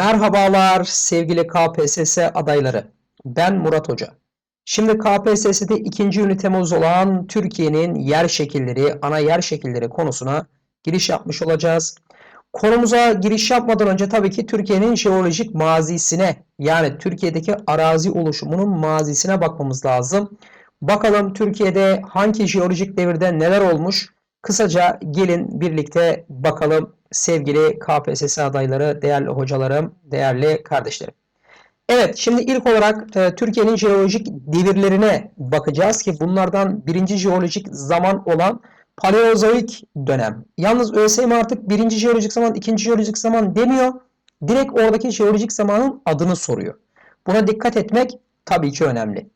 Merhabalar sevgili KPSS adayları. Ben Murat Hoca. Şimdi KPSS'de ikinci ünitemiz olan Türkiye'nin yer şekilleri, ana yer şekilleri konusuna giriş yapmış olacağız. Konumuza giriş yapmadan önce tabii ki Türkiye'nin jeolojik mazisine yani Türkiye'deki arazi oluşumunun mazisine bakmamız lazım. Bakalım Türkiye'de hangi jeolojik devirde neler olmuş? Kısaca gelin birlikte bakalım sevgili KPSS adayları, değerli hocalarım, değerli kardeşlerim. Evet, şimdi ilk olarak e, Türkiye'nin jeolojik devirlerine bakacağız ki bunlardan birinci jeolojik zaman olan Paleozoik dönem. Yalnız ÖSYM artık birinci jeolojik zaman, ikinci jeolojik zaman demiyor. Direkt oradaki jeolojik zamanın adını soruyor. Buna dikkat etmek tabii ki önemli.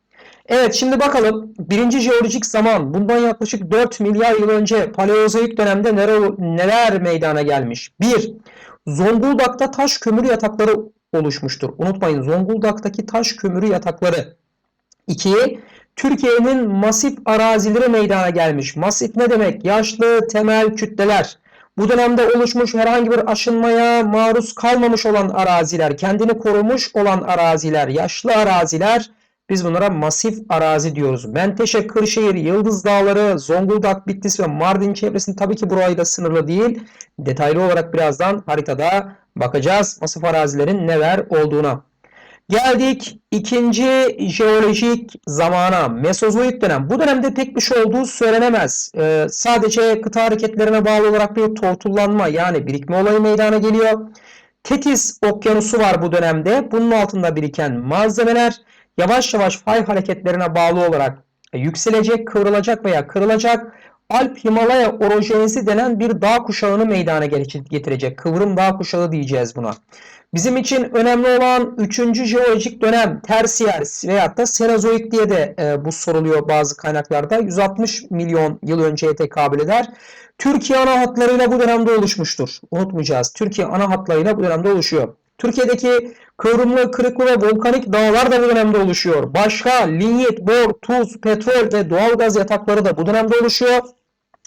Evet şimdi bakalım birinci jeolojik zaman bundan yaklaşık 4 milyar yıl önce Paleozoik dönemde neler, neler meydana gelmiş? 1. Zonguldak'ta taş kömür yatakları oluşmuştur. Unutmayın Zonguldak'taki taş kömürü yatakları. 2. Türkiye'nin masif arazileri meydana gelmiş. Masif ne demek? Yaşlı temel kütleler. Bu dönemde oluşmuş herhangi bir aşınmaya maruz kalmamış olan araziler, kendini korumuş olan araziler, yaşlı araziler biz bunlara masif arazi diyoruz. Menteşe, Kırşehir, Yıldız Dağları, Zonguldak, Bitlis ve Mardin çevresinde tabii ki burayı da sınırlı değil. Detaylı olarak birazdan haritada bakacağız masif arazilerin neler olduğuna. Geldik ikinci jeolojik zamana. Mesozoik dönem. Bu dönemde tek bir şey olduğu söylenemez. Ee, sadece kıta hareketlerine bağlı olarak bir tortullanma yani birikme olayı meydana geliyor. Tetis okyanusu var bu dönemde. Bunun altında biriken malzemeler yavaş yavaş fay hareketlerine bağlı olarak yükselecek, kıvrılacak veya kırılacak. Alp Himalaya orojenesi denen bir dağ kuşağını meydana getirecek. Kıvrım dağ kuşağı diyeceğiz buna. Bizim için önemli olan 3. jeolojik dönem tersiyer veyahut da Senozoik diye de e, bu soruluyor bazı kaynaklarda. 160 milyon yıl önceye tekabül eder. Türkiye ana hatlarıyla bu dönemde oluşmuştur. Unutmayacağız. Türkiye ana hatlarıyla bu dönemde oluşuyor. Türkiye'deki kıvrımlı, kırıklı ve volkanik dağlar da bu dönemde oluşuyor. Başka linyit, bor, tuz, petrol ve doğalgaz yatakları da bu dönemde oluşuyor.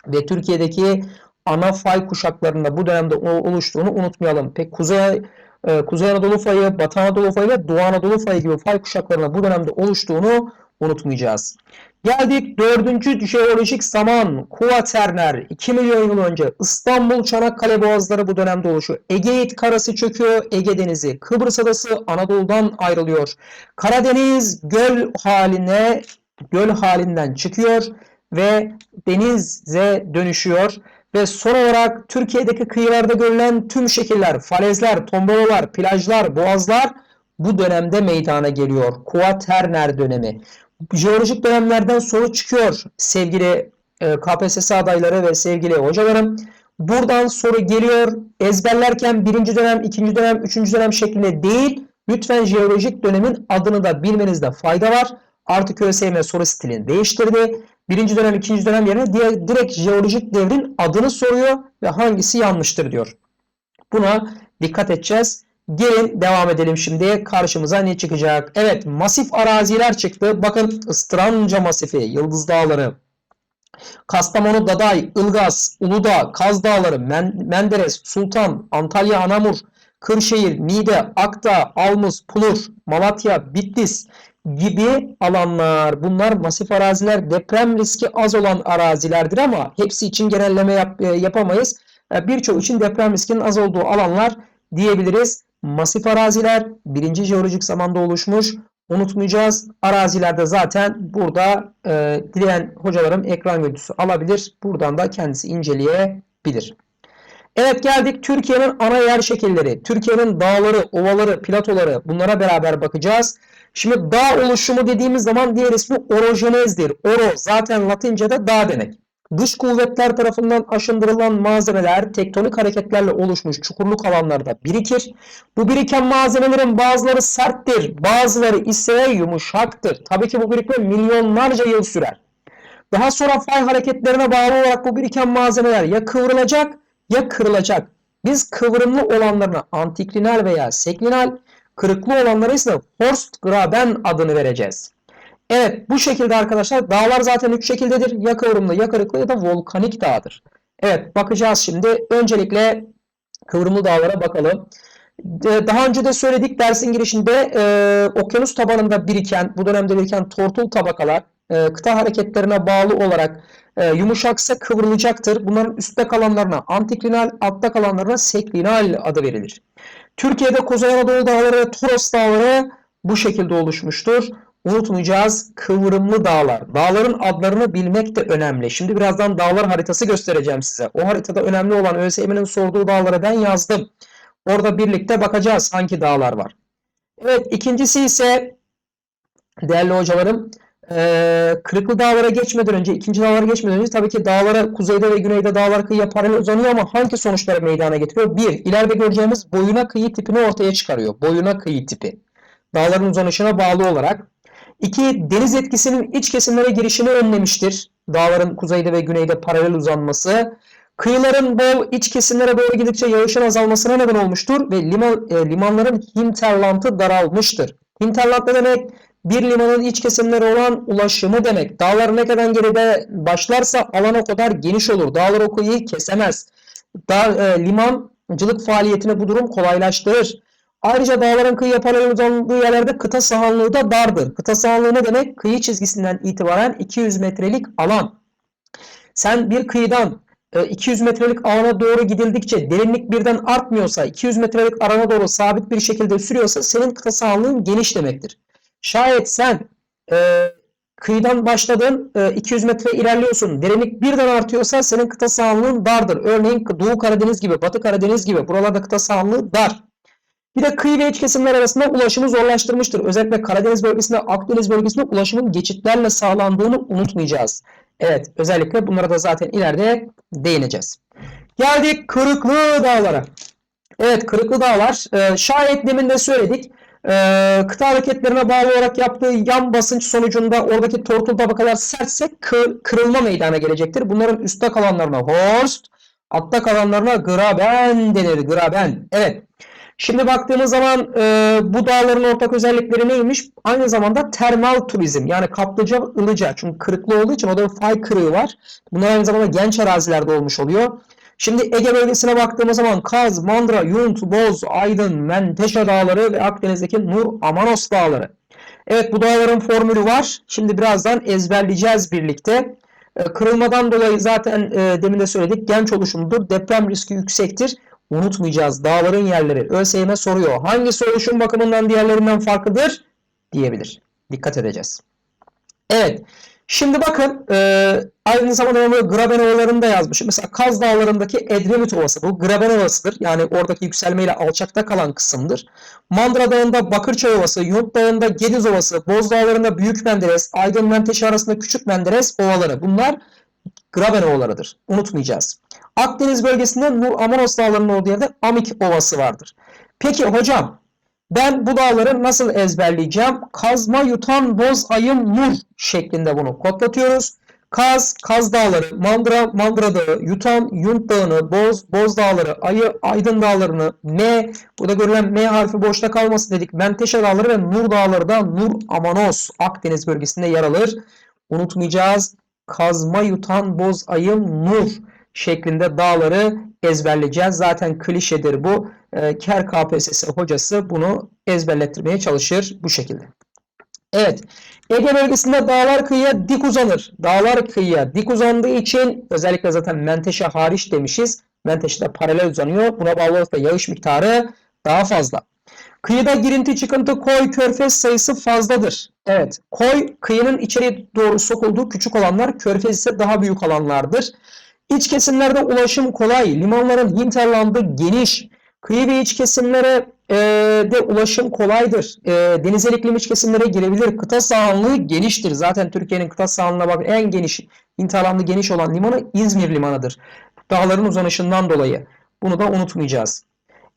Ve Türkiye'deki ana fay kuşaklarında bu dönemde oluştuğunu unutmayalım. Pek Kuzey e, Kuzey Anadolu fayı, Batı Anadolu fayı ve Doğu Anadolu fayı gibi fay kuşaklarında bu dönemde oluştuğunu unutmayacağız. Geldik dördüncü jeolojik zaman Kuaterner 2 milyon yıl önce İstanbul Çanakkale boğazları bu dönemde oluşuyor. Egeit karası çöküyor. Ege Denizi Kıbrıs adası Anadolu'dan ayrılıyor. Karadeniz göl haline göl halinden çıkıyor ve denize dönüşüyor. Ve son olarak Türkiye'deki kıyılarda görülen tüm şekiller, falezler, tombolalar, plajlar, boğazlar bu dönemde meydana geliyor. Kuaterner dönemi jeolojik dönemlerden soru çıkıyor sevgili e, KPSS adayları ve sevgili hocalarım. Buradan soru geliyor. Ezberlerken birinci dönem, ikinci dönem, üçüncü dönem şeklinde değil. Lütfen jeolojik dönemin adını da bilmenizde fayda var. Artık ÖSYM soru stilini değiştirdi. Birinci dönem, ikinci dönem yerine diye, direkt jeolojik devrin adını soruyor ve hangisi yanlıştır diyor. Buna dikkat edeceğiz. Gelin devam edelim şimdi. Karşımıza ne çıkacak? Evet masif araziler çıktı. Bakın Istranca Masifi, Yıldız Dağları, Kastamonu, Daday, Ilgaz, Uludağ, Kaz Dağları, Menderes, Sultan, Antalya, Anamur, Kırşehir, Niğde, Akdağ, Almuz, Pulur, Malatya, Bitlis gibi alanlar. Bunlar masif araziler, deprem riski az olan arazilerdir ama hepsi için genelleme yap, yapamayız. Birçok için deprem riskinin az olduğu alanlar diyebiliriz. Masif araziler birinci jeolojik zamanda oluşmuş. Unutmayacağız. Arazilerde zaten burada e, dileyen hocalarım ekran görüntüsü alabilir. Buradan da kendisi inceleyebilir. Evet geldik Türkiye'nin ana yer şekilleri. Türkiye'nin dağları, ovaları, platoları bunlara beraber bakacağız. Şimdi dağ oluşumu dediğimiz zaman diğer ismi orojenezdir. Oro zaten Latince'de dağ demek. Dış kuvvetler tarafından aşındırılan malzemeler tektonik hareketlerle oluşmuş çukurluk alanlarda birikir. Bu biriken malzemelerin bazıları serttir, bazıları ise yumuşaktır. Tabii ki bu birikme milyonlarca yıl sürer. Daha sonra fay hareketlerine bağlı olarak bu biriken malzemeler ya kıvrılacak ya kırılacak. Biz kıvrımlı olanlarına antiklinal veya seklinal, kırıklı olanlara ise Horstgraben adını vereceğiz. Evet bu şekilde arkadaşlar dağlar zaten üç şekildedir. Ya kıvrımlı ya kırıklı ya da volkanik dağdır. Evet bakacağız şimdi. Öncelikle kıvrımlı dağlara bakalım. De- Daha önce de söyledik dersin girişinde e, okyanus tabanında biriken, bu dönemde biriken tortul tabakalar e, kıta hareketlerine bağlı olarak e, yumuşaksa kıvrılacaktır. Bunların üstte kalanlarına antiklinal, altta kalanlarına seklinal adı verilir. Türkiye'de Kuzey Anadolu Dağları ve Toros Dağları bu şekilde oluşmuştur. Unutmayacağız kıvrımlı dağlar. Dağların adlarını bilmek de önemli. Şimdi birazdan dağlar haritası göstereceğim size. O haritada önemli olan ÖSYM'nin sorduğu dağları ben yazdım. Orada birlikte bakacağız hangi dağlar var. Evet ikincisi ise değerli hocalarım eee Kırıklı Dağlara geçmeden önce, ikinci dağlara geçmeden önce tabii ki dağlara kuzeyde ve güneyde dağlar kıyıya paralel uzanıyor ama hangi sonuçları meydana getiriyor? Bir, ileride göreceğimiz boyuna kıyı tipini ortaya çıkarıyor. Boyuna kıyı tipi. Dağların uzanışına bağlı olarak. İki, deniz etkisinin iç kesimlere girişini önlemiştir. Dağların kuzeyde ve güneyde paralel uzanması. Kıyıların bol iç kesimlere doğru gidikçe yağışın azalmasına neden olmuştur ve liman, e, limanların hinterlandı daralmıştır. Hinterland ne demek? Bir limanın iç kesimleri olan ulaşımı demek. Dağlar ne kadar geride başlarsa alan o kadar geniş olur. Dağlar o kıyıyı kesemez. Dağ, e, limancılık faaliyetini bu durum kolaylaştırır. Ayrıca dağların kıyıya paralel uzandığı yerlerde kıta sahanlığı da dardır. Kıta sahanlığı ne demek? Kıyı çizgisinden itibaren 200 metrelik alan. Sen bir kıyıdan e, 200 metrelik alana doğru gidildikçe derinlik birden artmıyorsa, 200 metrelik alana doğru sabit bir şekilde sürüyorsa senin kıta sahanlığın geniş demektir. Şayet sen e, kıyıdan başladın, e, 200 metre ilerliyorsun, derinlik birden artıyorsa senin kıta sahanlığın dardır. Örneğin Doğu Karadeniz gibi, Batı Karadeniz gibi buralarda kıta sahanlığı dar. Bir de kıyı ve iç kesimler arasında ulaşımı zorlaştırmıştır. Özellikle Karadeniz bölgesinde, Akdeniz bölgesinde ulaşımın geçitlerle sağlandığını unutmayacağız. Evet, özellikle bunlara da zaten ileride değineceğiz. Geldik Kırıklı Dağlara. Evet, Kırıklı Dağlar, e, şayet demin de söyledik. E, kıta hareketlerine bağlı olarak yaptığı yan basınç sonucunda oradaki tortul tabakalar sertse kır- kırılma meydana gelecektir. Bunların üstte kalanlarına horst, altta kalanlarına graben denir. Graben. Evet. Şimdi baktığımız zaman e, bu dağların ortak özellikleri neymiş? Aynı zamanda termal turizm yani kaplıca ılıca. Çünkü kırıklı olduğu için o da bir fay kırığı var. Bunlar aynı zamanda genç arazilerde olmuş oluyor. Şimdi Ege bölgesine baktığımız zaman Kaz, Mandıra, Yunt, Boz, Aydın, Menteşe dağları ve Akdeniz'deki Nur Amanos dağları. Evet bu dağların formülü var. Şimdi birazdan ezberleyeceğiz birlikte. E, Kırılmadan dolayı zaten e, demin de söyledik genç oluşumdur. Deprem riski yüksektir. Unutmayacağız. Dağların yerleri. ÖSYM soruyor. Hangisi oluşum bakımından diğerlerinden farklıdır? Diyebilir. Dikkat edeceğiz. Evet. Şimdi bakın e, aynı zamanda onu Graben Ovaları'nda yazmışım. Mesela Kaz Dağları'ndaki Edremit Ovası bu. Graben Ovası'dır. Yani oradaki yükselmeyle alçakta kalan kısımdır. Mandıra Dağı'nda Bakırçay Ovası, Yunt Dağı'nda Gediz Ovası, Boz Dağları'nda Büyük Menderes, Aydın Menteşe arasında Küçük Menderes Ovaları. Bunlar Graben Ovalarıdır. Unutmayacağız. Akdeniz bölgesinde Nur Amanos Dağları'nın olduğu yerde Amik Ovası vardır. Peki hocam ben bu dağları nasıl ezberleyeceğim? Kazma yutan boz ayım nur şeklinde bunu kodlatıyoruz. Kaz, Kaz Dağları, Mandıra, Mandıra Dağı, Yutan, Yunt Dağı'nı, Boz, Boz Dağları, Ayı, Aydın Dağları'nı, M, burada görülen M harfi boşta kalmasın dedik. Menteşe Dağları ve Nur Dağları da Nur Amanos Akdeniz bölgesinde yer alır. Unutmayacağız. Kazma yutan boz ayım nur şeklinde dağları ezberleyeceğiz. Zaten klişedir bu. E, Ker KPSS hocası bunu ezberlettirmeye çalışır bu şekilde. Evet. Ege bölgesinde dağlar kıyıya dik uzanır. Dağlar kıyıya dik uzandığı için özellikle zaten Menteşe hariç demişiz. Menteşe de paralel uzanıyor. Buna bağlı olarak da yağış miktarı daha fazla. Kıyıda girinti çıkıntı koy körfez sayısı fazladır. Evet. Koy kıyının içeri doğru sokulduğu küçük olanlar körfez ise daha büyük alanlardır. İç kesimlerde ulaşım kolay. Limanların hinterlandı geniş. Kıyı ve iç kesimlere e, de ulaşım kolaydır. E, denizel iklim iç kesimlere girebilir. Kıta sahanlığı geniştir. Zaten Türkiye'nin kıta sahanlığına bak en geniş, hinterlandı geniş olan limanı İzmir limanıdır. Dağların uzanışından dolayı. Bunu da unutmayacağız.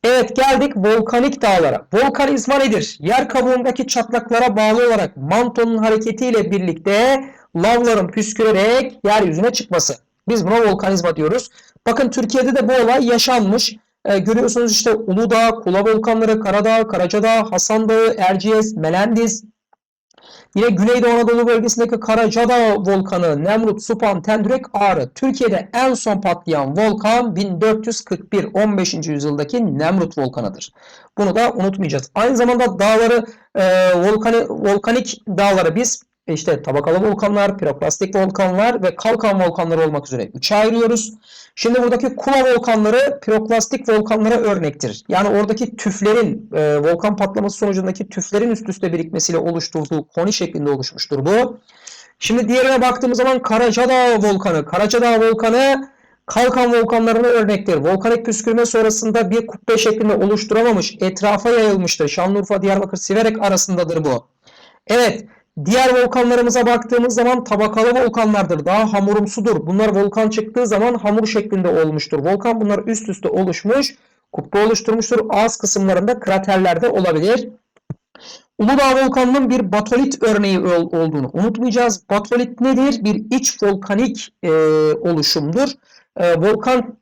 Evet geldik volkanik dağlara. Volkanizma nedir? Yer kabuğundaki çatlaklara bağlı olarak mantonun hareketiyle birlikte lavların püskürerek yeryüzüne çıkması. Biz buna volkanizma diyoruz. Bakın Türkiye'de de bu olay yaşanmış. Ee, görüyorsunuz işte Uludağ, Kula volkanları, Karadağ, Karacadağ, Hasan Dağı, Erciyes, Melendiz. Yine Güneydoğu Anadolu bölgesindeki Karacadağ volkanı, Nemrut, Supan, Tendürek, Ağrı. Türkiye'de en son patlayan volkan 1441 15. yüzyıldaki Nemrut volkanıdır. Bunu da unutmayacağız. Aynı zamanda dağları e, volkani, volkanik dağları biz işte tabakalı volkanlar, piroklastik volkanlar ve kalkan volkanları olmak üzere üçe ayırıyoruz. Şimdi buradaki Kula volkanları piroklastik volkanlara örnektir. Yani oradaki tüflerin, e, volkan patlaması sonucundaki tüflerin üst üste birikmesiyle oluşturduğu koni şeklinde oluşmuştur bu. Şimdi diğerine baktığımız zaman Karacadağ volkanı. Karacadağ volkanı kalkan volkanlarına örnektir. Volkanik püskürme sonrasında bir kubbe şeklinde oluşturamamış, etrafa yayılmıştır. Şanlıurfa, Diyarbakır, Siverek arasındadır bu. Evet, Diğer volkanlarımıza baktığımız zaman tabakalı volkanlardır. Daha hamurumsudur. Bunlar volkan çıktığı zaman hamur şeklinde olmuştur. Volkan bunlar üst üste oluşmuş. Kubbe oluşturmuştur. Ağız kısımlarında kraterlerde olabilir. Uludağ volkanının bir batolit örneği olduğunu unutmayacağız. Batolit nedir? Bir iç volkanik e, oluşumdur. E, volkan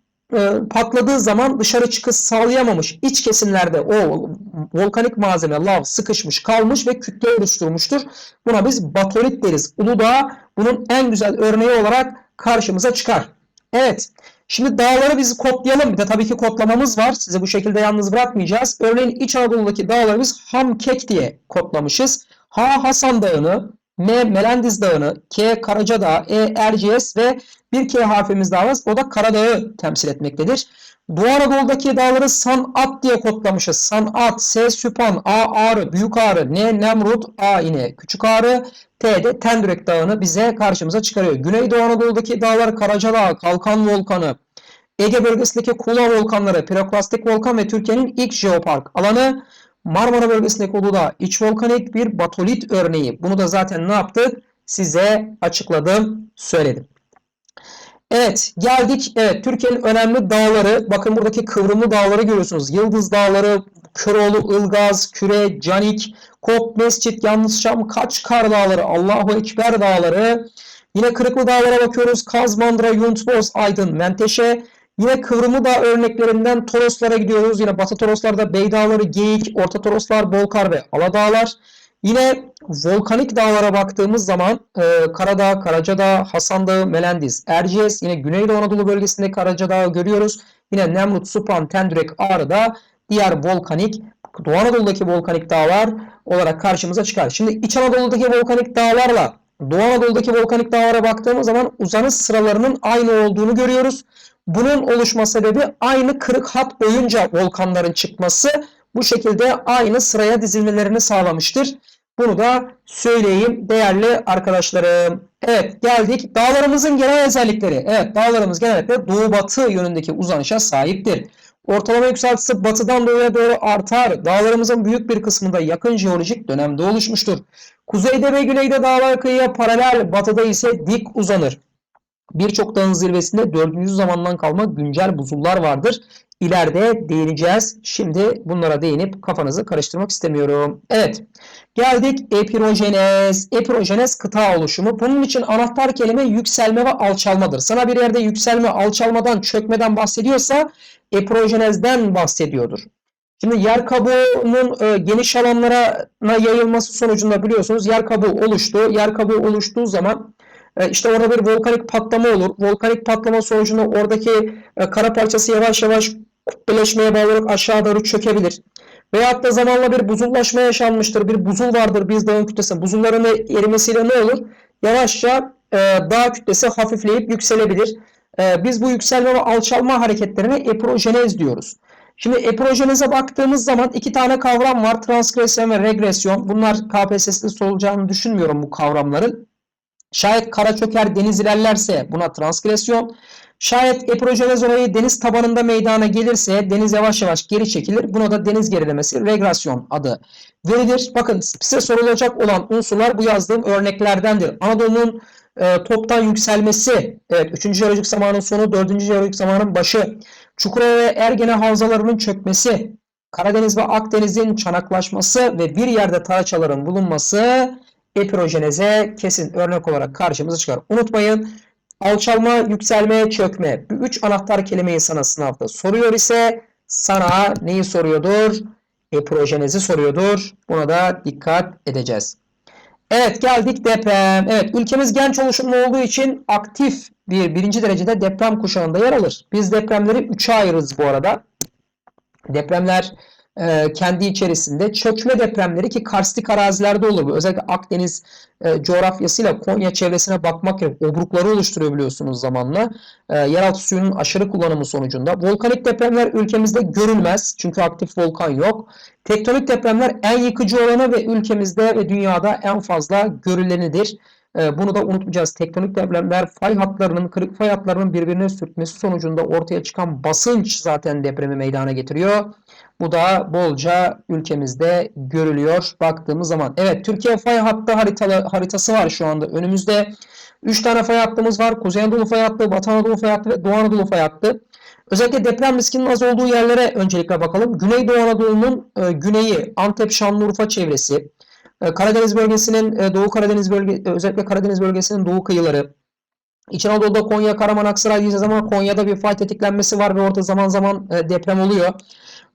patladığı zaman dışarı çıkış sağlayamamış iç kesimlerde o volkanik malzeme lav sıkışmış kalmış ve kütle oluşturmuştur. Buna biz batolit deriz. Uludağ bunun en güzel örneği olarak karşımıza çıkar. Evet. Şimdi dağları biz kodlayalım. Bir de tabii ki kodlamamız var. Sizi bu şekilde yalnız bırakmayacağız. Örneğin İç Anadolu'daki dağları biz Hamkek diye kodlamışız. Ha Hasan Dağı'nı, M Melendiz Dağı'nı, K Karaca Dağı, E Erciyes ve bir K harfimiz daha var. O da Karadağ'ı temsil etmektedir. Doğu Anadolu'daki dağları Sanat diye kodlamışız. Sanat, S Süpan, A Ağrı, Büyük Ağrı, N Nemrut, A yine Küçük Ağrı, T de Tendürek Dağı'nı bize karşımıza çıkarıyor. Güneydoğu Anadolu'daki dağlar Karacadağ, Kalkan Volkanı, Ege bölgesindeki Kula volkanları, Piroklastik volkan ve Türkiye'nin ilk jeopark alanı Marmara bölgesindeki Uludağ iç volkanik bir batolit örneği. Bunu da zaten ne yaptık? Size açıkladım, söyledim. Evet geldik. Evet Türkiye'nin önemli dağları. Bakın buradaki kıvrımlı dağları görüyorsunuz. Yıldız Dağları, Köroğlu, Ilgaz, Küre, Canik, Kop, Mescit, Yalnız Şam, Kaçkar Dağları, Allahu Ekber Dağları. Yine Kırıklı Dağlara bakıyoruz. Kaz, Mandıra, Yuntboz, Aydın, Menteşe. Yine Kıvrımlı Dağ örneklerinden Toroslara gidiyoruz. Yine Batı Toroslarda Bey Dağları, Geyik, Orta Toroslar, Bolkar ve Aladağlar. Yine volkanik dağlara baktığımız zaman e, Karadağ, Karacadağ, Hasan Dağı, Melendiz, Erciyes, yine Güneydoğu Anadolu bölgesinde Karacadağ'ı görüyoruz. Yine Nemrut, Supan, Tendürek, Ağrı'da diğer volkanik, Doğu Anadolu'daki volkanik dağlar olarak karşımıza çıkar. Şimdi İç Anadolu'daki volkanik dağlarla Doğu Anadolu'daki volkanik dağlara baktığımız zaman uzanış sıralarının aynı olduğunu görüyoruz. Bunun oluşma sebebi aynı kırık hat boyunca volkanların çıkması bu şekilde aynı sıraya dizilmelerini sağlamıştır. Bunu da söyleyeyim değerli arkadaşlarım. Evet geldik. Dağlarımızın genel özellikleri. Evet dağlarımız genellikle doğu batı yönündeki uzanışa sahiptir. Ortalama yükseltisi batıdan doğuya doğru artar. Dağlarımızın büyük bir kısmında yakın jeolojik dönemde oluşmuştur. Kuzeyde ve güneyde dağlar kıyıya paralel, batıda ise dik uzanır. Birçok dağın zirvesinde 4. zamandan kalma güncel buzullar vardır. İleride değineceğiz. Şimdi bunlara değinip kafanızı karıştırmak istemiyorum. Evet. Geldik epirojenez. Epirojenez kıta oluşumu. Bunun için anahtar kelime yükselme ve alçalmadır. Sana bir yerde yükselme, alçalmadan, çökmeden bahsediyorsa epirojenezden bahsediyordur. Şimdi yer kabuğunun e, geniş alanlara yayılması sonucunda biliyorsunuz yer kabuğu oluştu. Yer kabuğu oluştuğu zaman işte orada bir volkanik patlama olur. Volkanik patlama sonucunda oradaki e, kara parçası yavaş yavaş kubbeleşmeye bağlı olarak aşağı doğru çökebilir. Veyahut da zamanla bir buzullaşma yaşanmıştır. Bir buzul vardır biz dağın kütlesi. Buzulların erimesiyle ne olur? Yavaşça e, dağ kütlesi hafifleyip yükselebilir. E, biz bu yükselme ve alçalma hareketlerine eprojenez diyoruz. Şimdi eprojeneze baktığımız zaman iki tane kavram var. Transgresyon ve regresyon. Bunlar KPSS'de sorulacağını düşünmüyorum bu kavramların. Şayet kara çöker deniz ilerlerse buna transgresyon. Şayet eprojenez olayı deniz tabanında meydana gelirse deniz yavaş yavaş geri çekilir. Buna da deniz gerilemesi regresyon adı verilir. Bakın size sorulacak olan unsurlar bu yazdığım örneklerdendir. Anadolu'nun e, toptan yükselmesi, evet 3. jeolojik zamanın sonu, 4. jeolojik zamanın başı, Çukurova ve Ergene havzalarının çökmesi, Karadeniz ve Akdeniz'in çanaklaşması ve bir yerde taraçaların bulunması epirojeneze kesin örnek olarak karşımıza çıkar. Unutmayın alçalma, yükselme, çökme. Bu üç anahtar kelimeyi sana sınavda soruyor ise sana neyi soruyordur? Epirojenezi soruyordur. Buna da dikkat edeceğiz. Evet geldik deprem. Evet ülkemiz genç oluşumlu olduğu için aktif bir birinci derecede deprem kuşağında yer alır. Biz depremleri üçe ayırırız bu arada. Depremler e, kendi içerisinde çökme depremleri ki karstik arazilerde olur. Özellikle Akdeniz e, coğrafyasıyla Konya çevresine bakmak gerek. Obrukları oluşturuyor biliyorsunuz zamanla. E, yeraltı suyunun aşırı kullanımı sonucunda. Volkanik depremler ülkemizde görülmez. Çünkü aktif volkan yok. Tektonik depremler en yıkıcı olanı ve ülkemizde ve dünyada en fazla görülenidir. E, bunu da unutmayacağız. Tektonik depremler fay hatlarının, kırık fay hatlarının birbirine sürtmesi sonucunda ortaya çıkan basınç zaten depremi meydana getiriyor. Bu da bolca ülkemizde görülüyor baktığımız zaman. Evet Türkiye fay hattı haritalı, haritası var şu anda önümüzde. 3 tane fay hattımız var. Kuzey Anadolu fay hattı, Batı Anadolu fay hattı ve Doğu Anadolu fay hattı. Özellikle deprem riskinin az olduğu yerlere öncelikle bakalım. Güneydoğu Anadolu'nun e, güneyi, Antep, Şanlıurfa çevresi, e, Karadeniz bölgesinin, e, Doğu Karadeniz bölge, e, özellikle Karadeniz bölgesinin doğu kıyıları, İç Anadolu'da Konya, Karaman, Aksaray diyeceğiz ama Konya'da bir fay tetiklenmesi var ve orada zaman zaman e, deprem oluyor.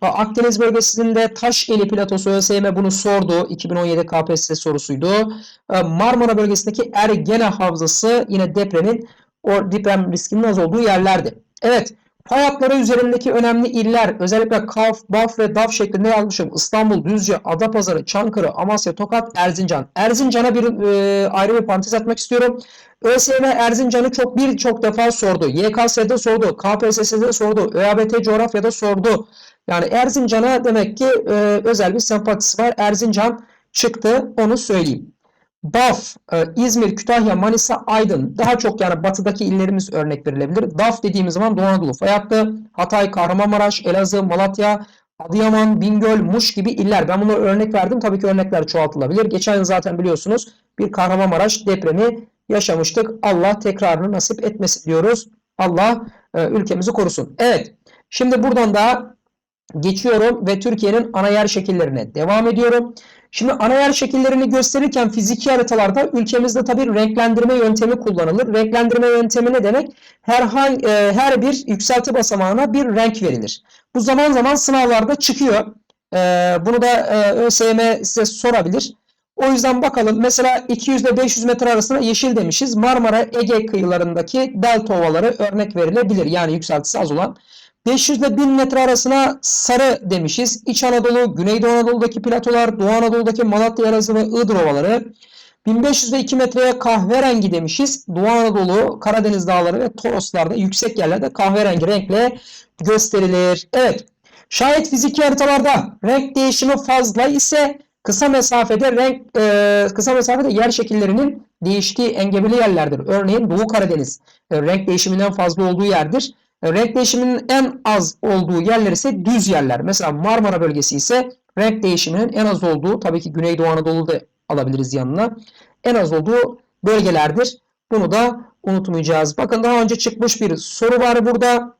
Akdeniz bölgesinde Taşeli platosu ÖSYM bunu sordu. 2017 KPSS sorusuydu. E, Marmara bölgesindeki Ergene Havzası yine depremin o deprem riskinin az olduğu yerlerdi. Evet. Fay hatları üzerindeki önemli iller özellikle Kaf, Baf ve Daf şeklinde yazmışım. İstanbul, Düzce, Adapazarı, Çankırı, Amasya, Tokat, Erzincan. Erzincan'a bir e, ayrı bir parantez atmak istiyorum. ÖSYM Erzincan'ı çok birçok defa sordu. YKS'de sordu, KPSS'de sordu, ÖABT coğrafyada sordu. Yani Erzincan'a demek ki e, özel bir sempatisi var. Erzincan çıktı onu söyleyeyim. Baf, e, İzmir, Kütahya, Manisa, Aydın daha çok yani batıdaki illerimiz örnek verilebilir. DAF dediğimiz zaman Doğu Anadolu fay hattı, Hatay, Kahramanmaraş, Elazığ, Malatya, Adıyaman, Bingöl, Muş gibi iller. Ben bunları örnek verdim. Tabii ki örnekler çoğaltılabilir. Geçen yıl zaten biliyorsunuz bir Kahramanmaraş depremi yaşamıştık. Allah tekrarını nasip etmesin diyoruz. Allah e, ülkemizi korusun. Evet. Şimdi buradan da geçiyorum ve Türkiye'nin ana yer şekillerine devam ediyorum. Şimdi ana yer şekillerini gösterirken fiziki haritalarda ülkemizde tabii renklendirme yöntemi kullanılır. Renklendirme yöntemi ne demek? Herhangi, e, her bir yükselti basamağına bir renk verilir. Bu zaman zaman sınavlarda çıkıyor. E, bunu da e, ÖSYM size sorabilir. O yüzden bakalım mesela 200 ile 500 metre arasında yeşil demişiz. Marmara Ege kıyılarındaki delta ovaları örnek verilebilir. Yani yükseltisi az olan. 500 ile 1000 metre arasına sarı demişiz. İç Anadolu, Güneydoğu Anadolu'daki platolar, Doğu Anadolu'daki Malatya, Elazığ ve Iğdır ovaları. 1500 ve 2 metreye kahverengi demişiz. Doğu Anadolu, Karadeniz dağları ve Toroslarda yüksek yerlerde kahverengi renkle gösterilir. Evet. Şayet fiziki haritalarda renk değişimi fazla ise kısa mesafede renk e, kısa mesafede yer şekillerinin değiştiği engebeli yerlerdir. Örneğin Doğu Karadeniz e, renk değişiminden fazla olduğu yerdir. Renk değişiminin en az olduğu yerler ise düz yerler. Mesela Marmara bölgesi ise renk değişiminin en az olduğu tabii ki Güneydoğu Anadolu'da alabiliriz yanına. En az olduğu bölgelerdir. Bunu da unutmayacağız. Bakın daha önce çıkmış bir soru var burada.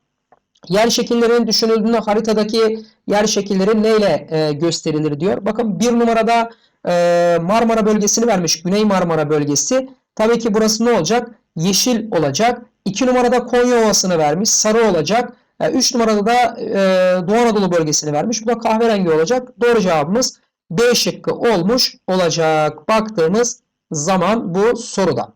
Yer şekillerinin düşünüldüğünde haritadaki yer şekilleri neyle e, gösterilir diyor. Bakın bir numarada e, Marmara bölgesini vermiş. Güney Marmara bölgesi. Tabii ki burası ne olacak? Yeşil olacak. 2 numarada Konya Ovası'nı vermiş. Sarı olacak. 3 e, numarada da e, Doğu Anadolu bölgesini vermiş. Bu da kahverengi olacak. Doğru cevabımız B şıkkı olmuş olacak. Baktığımız zaman bu soruda.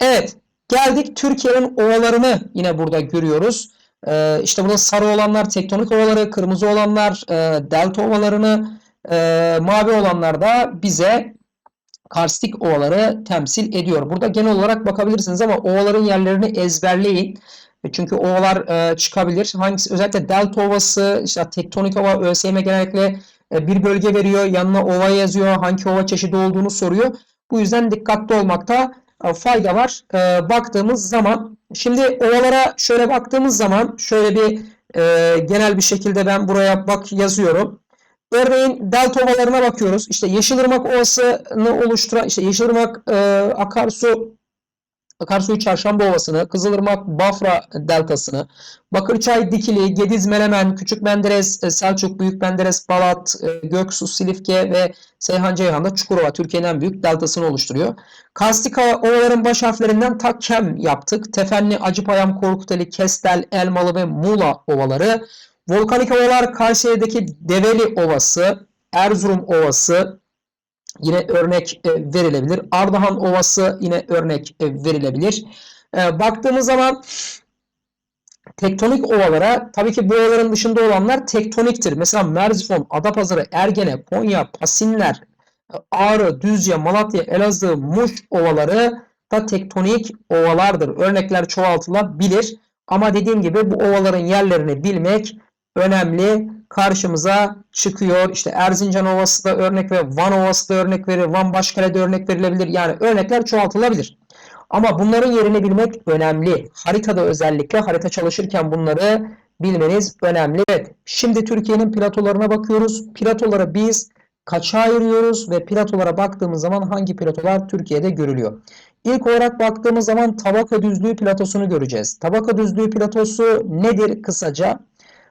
Evet. Geldik Türkiye'nin ovalarını yine burada görüyoruz. Ee, işte burada sarı olanlar tektonik ovaları, kırmızı olanlar e, delta ovalarını, e, mavi olanlar da bize karstik ovaları temsil ediyor. Burada genel olarak bakabilirsiniz ama ovaların yerlerini ezberleyin. E, çünkü ovalar e, çıkabilir. Hangisi özellikle delta ovası, işte tektonik ova ÖSYM genellikle e, bir bölge veriyor. Yanına ova yazıyor. Hangi ova çeşidi olduğunu soruyor. Bu yüzden dikkatli olmakta e, fayda var. E, baktığımız zaman şimdi ovalara şöyle baktığımız zaman şöyle bir e, genel bir şekilde ben buraya bak yazıyorum. Örneğin delta ovalarına bakıyoruz. İşte Yeşilırmak Ovası'nı oluşturan, işte Yeşilırmak e, akarsu Akarsuyu Çarşamba Ovası'nı, Kızılırmak Bafra Deltası'nı, Bakırçay Dikili, Gediz Menemen, Küçük Menderes, e, Selçuk, Büyük Menderes, Balat, e, Göksu, Silifke ve Seyhan Ceyhan'da Çukurova Türkiye'nin en büyük deltasını oluşturuyor. Kastika ovaların baş harflerinden takkem yaptık. Tefenli, Acıpayam, Korkuteli, Kestel, Elmalı ve Muğla ovaları. Volkanik ovalar Kayseri'deki Develi Ovası, Erzurum Ovası, yine örnek e, verilebilir. Ardahan Ovası yine örnek e, verilebilir. E, baktığımız zaman tektonik ovalara tabii ki bu ovaların dışında olanlar tektoniktir. Mesela Merzifon, Adapazarı, Ergene, Konya, Pasinler, Ağrı, Düzce, Malatya, Elazığ, Muş ovaları da tektonik ovalardır. Örnekler çoğaltılabilir. Ama dediğim gibi bu ovaların yerlerini bilmek önemli. Karşımıza çıkıyor. İşte Erzincan Ovası da örnek ve Van Ovası da örnek verir. Van Başkale'de örnek verilebilir. Yani örnekler çoğaltılabilir. Ama bunların yerini bilmek önemli. Haritada özellikle harita çalışırken bunları bilmeniz önemli. Evet, şimdi Türkiye'nin platolarına bakıyoruz. Platoları biz kaça ayırıyoruz ve platolara baktığımız zaman hangi platolar Türkiye'de görülüyor? İlk olarak baktığımız zaman tabaka düzlüğü platosunu göreceğiz. Tabaka düzlüğü platosu nedir kısaca?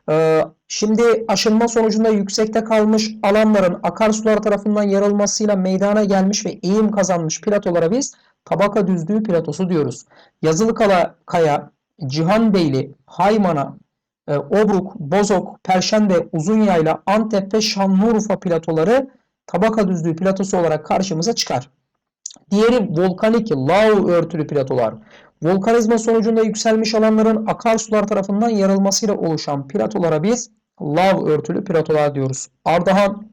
Ee, şimdi aşınma sonucunda yüksekte kalmış alanların akarsular tarafından yarılmasıyla meydana gelmiş ve eğim kazanmış platolara biz tabaka düzlüğü platosu diyoruz. Yazılıkala Kaya, Cihanbeyli, Haymana, e, Obruk, Bozok, Perşembe, Uzunyayla, Antep ve Şanlıurfa platoları tabaka düzlüğü platosu olarak karşımıza çıkar. Diğeri volkanik lav örtülü platolar. Volkanizma sonucunda yükselmiş alanların akarsular tarafından yarılmasıyla oluşan platolara biz lav örtülü platolar diyoruz. Ardahan,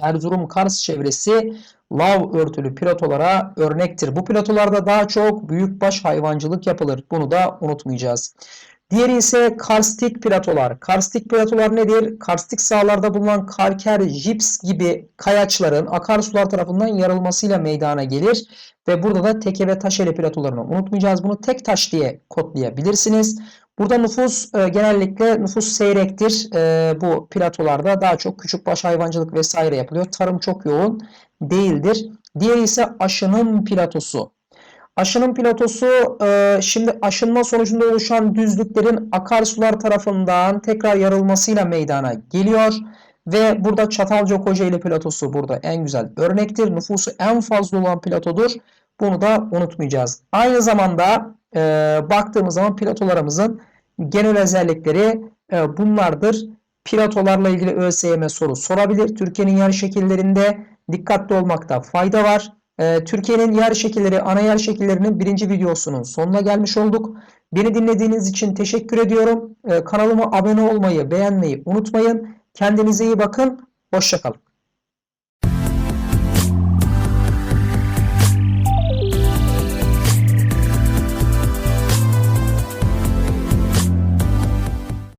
Erzurum, Kars çevresi lav örtülü platolara örnektir. Bu platolarda daha çok büyükbaş hayvancılık yapılır. Bunu da unutmayacağız. Diğeri ise karstik platolar. Karstik platolar nedir? Karstik sahalarda bulunan kalker, jips gibi kayaçların akarsular tarafından yarılmasıyla meydana gelir. Ve burada da teke ve taşeli platolarını unutmayacağız. Bunu tek taş diye kodlayabilirsiniz. Burada nüfus e, genellikle nüfus seyrektir. E, bu platolarda daha çok küçük baş hayvancılık vesaire yapılıyor. Tarım çok yoğun değildir. Diğeri ise aşının platosu. Aşının platosu e, şimdi aşınma sonucunda oluşan düzlüklerin akarsular tarafından tekrar yarılmasıyla meydana geliyor. Ve burada Çatalca Kocaeli platosu burada en güzel örnektir. Nüfusu en fazla olan platodur. Bunu da unutmayacağız. Aynı zamanda e, baktığımız zaman platolarımızın genel özellikleri e, bunlardır. Platolarla ilgili ÖSYM soru sorabilir. Türkiye'nin yer şekillerinde dikkatli olmakta fayda var. Ee, Türkiye'nin yer şekilleri, ana yer şekillerinin birinci videosunun sonuna gelmiş olduk. Beni dinlediğiniz için teşekkür ediyorum. Ee, kanalıma abone olmayı, beğenmeyi unutmayın. Kendinize iyi bakın. Hoşçakalın.